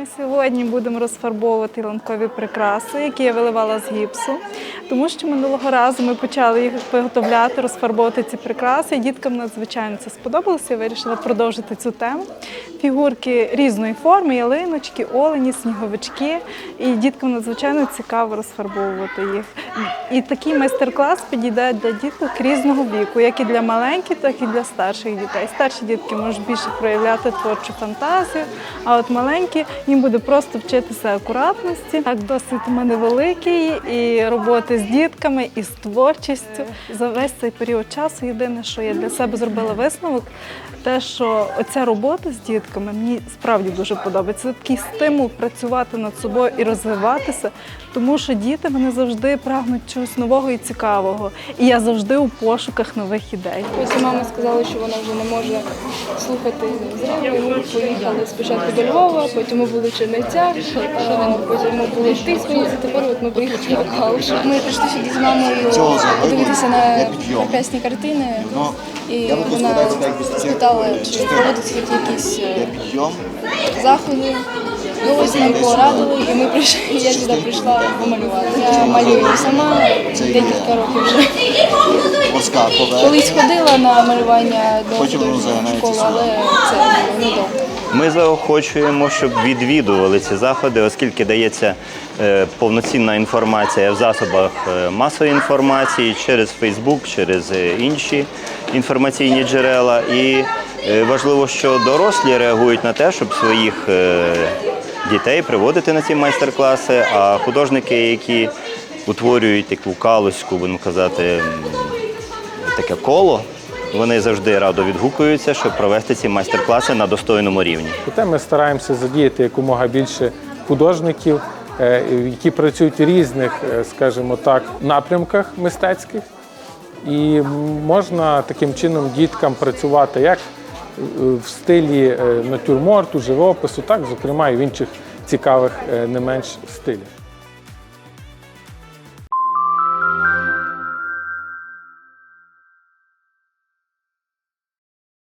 Ми сьогодні будемо розфарбовувати ланкові прикраси, які я виливала з гіпсу, тому що минулого разу ми почали їх виготовляти, розфарбовувати ці прикраси. Діткам надзвичайно це сподобалося. Я вирішила продовжити цю тему. Фігурки різної форми, ялиночки, олені, сніговички. І діткам надзвичайно цікаво розфарбовувати їх. І такий майстер-клас підійде для діток різного віку, як і для маленьких, так і для старших дітей. Старші дітки можуть більше проявляти творчу фантазію, а от маленькі їм буде просто вчитися акуратності. Так досвід у мене великий і роботи з дітками, і з творчістю. За весь цей період часу єдине, що я для себе зробила висновок, те, що оця робота з дітками мені справді дуже подобається. Це такий стимул працювати над собою і розвиватися, тому що діти вони завжди прагнуть чогось нового і цікавого. І я завжди у пошуках нових ідей. Потім мама сказала, що вона вже не може слухати зриву. Ми поїхали спочатку до Львова, потім ми були в Чернівцях, потім ми були в Тисмені, тепер от ми приїхали в Калуш. Ми прийшли сюди з мамою подивитися на прекрасні картини, і вона спитала, чи проводяться якісь е, заходи. Ну ось нам порадили, і ми прийшли. Я сюди прийшла помалювати. Я малюю сама декілька років вже. Колись ходила на малювання до займається школи, але це було недовго. Ми заохочуємо, щоб відвідували ці заходи, оскільки дається е, повноцінна інформація в засобах е, масової інформації через Фейсбук, через е, інші інформаційні джерела. І важливо, що дорослі реагують на те, щоб своїх е, дітей приводити на ці майстер-класи, а художники, які утворюють таку калузьку, будемо казати, таке коло. Вони завжди радо відгукуються, щоб провести ці майстер-класи на достойному рівні. Проте ми стараємося задіяти якомога більше художників, е, які працюють в різних, е, скажімо так, напрямках мистецьких. І можна таким чином діткам працювати як е, в стилі е, натюрморту, живопису, так, зокрема, і в інших цікавих е, не менш стилях.